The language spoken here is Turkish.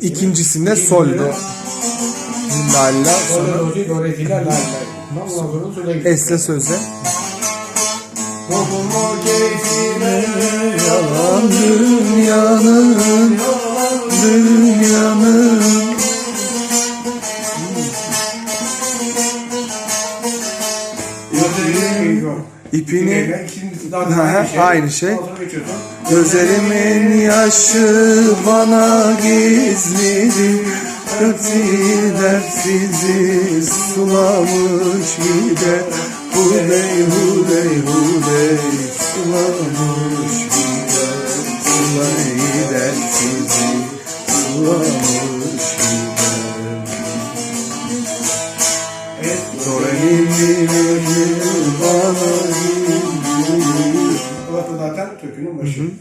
İkincisinde soldu. La. Esle söze. Yalan dünyanın dünyanın. İpini daha aynı şey. Gözlerimin yaşı bana gizlidir Öpsiler sizi sulamış gider Hudey hudey hudey sulamış sulamış gider Evet. Dore'nin bana Burası zaten türkünün başı.